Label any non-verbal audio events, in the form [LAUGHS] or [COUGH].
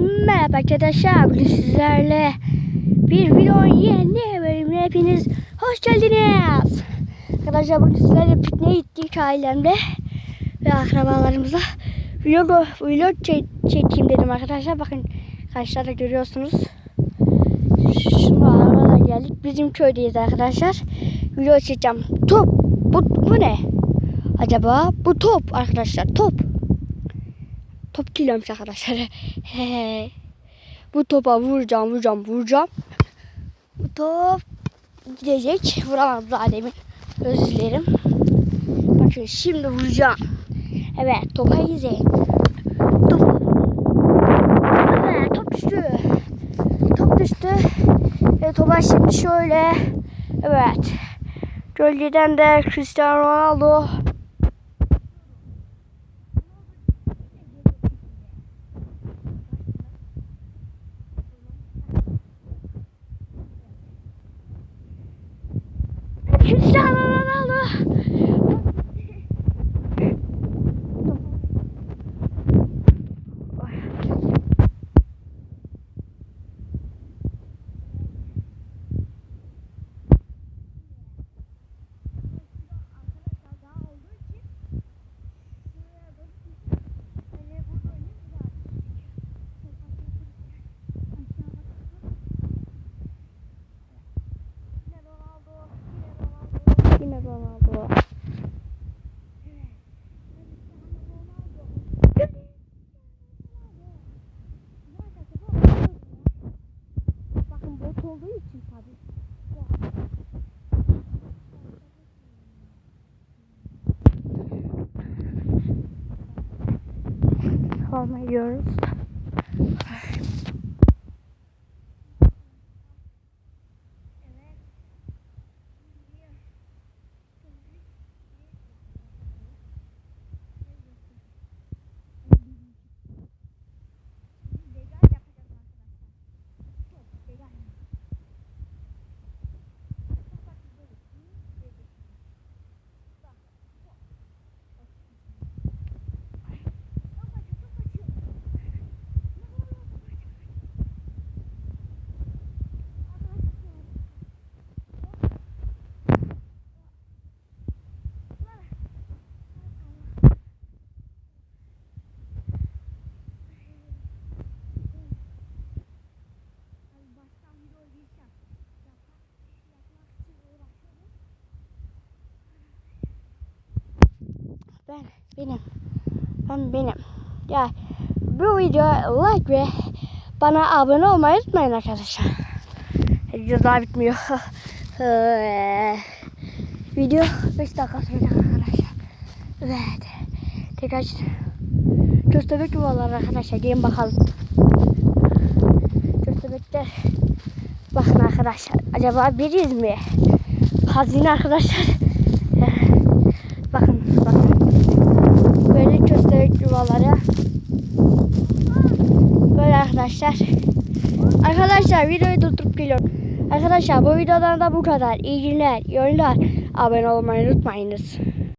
Merhaba arkadaşlar. Bugün sizlerle bir videonun yeni bölümüne hepiniz hoş geldiniz. Arkadaşlar bugün sizlerle pikniğe gittik ailemle ve akrabalarımızla. Vlog, vlog çek, çekeyim dedim arkadaşlar. Bakın karşılarda görüyorsunuz. Şu arabada geldik. Bizim köydeyiz arkadaşlar. Vlog çekeceğim. Top. Bu, bu ne? Acaba bu top arkadaşlar. Top. Kiloymuş arkadaşlar. [LAUGHS] Bu topa vuracağım, vuracağım, vuracağım. Bu top gidecek. Vuramadım daha demin. Özür dilerim. Bakın şimdi vuracağım. Evet, topa gidecek. Top. Evet, top düştü. Top düştü. Ve topa şimdi şöyle. Evet. Gölgeden de Cristiano Ronaldo Cristiano Ronaldo. Yine Ronaldo. Bakın bot olduğu için tabii. Forma yiyoruz. Ben benim. Ben benim. Ya bu videoya like ve bana abone olmayı unutmayın arkadaşlar. Video daha bitmiyor. [LAUGHS] Video 5 dakika sürecek arkadaşlar. Evet. Tekrar köstebek yuvaları arkadaşlar. Gelin bakalım. Köstebekler. Bakın arkadaşlar. Acaba biriz mi? Hazine arkadaşlar. Bakın bakın. Böyle yuvaları. Böyle arkadaşlar. Arkadaşlar videoyu durdurup geliyorum. Arkadaşlar bu videodan da bu kadar. İyi günler, iyi oyunlar. Abone olmayı unutmayınız.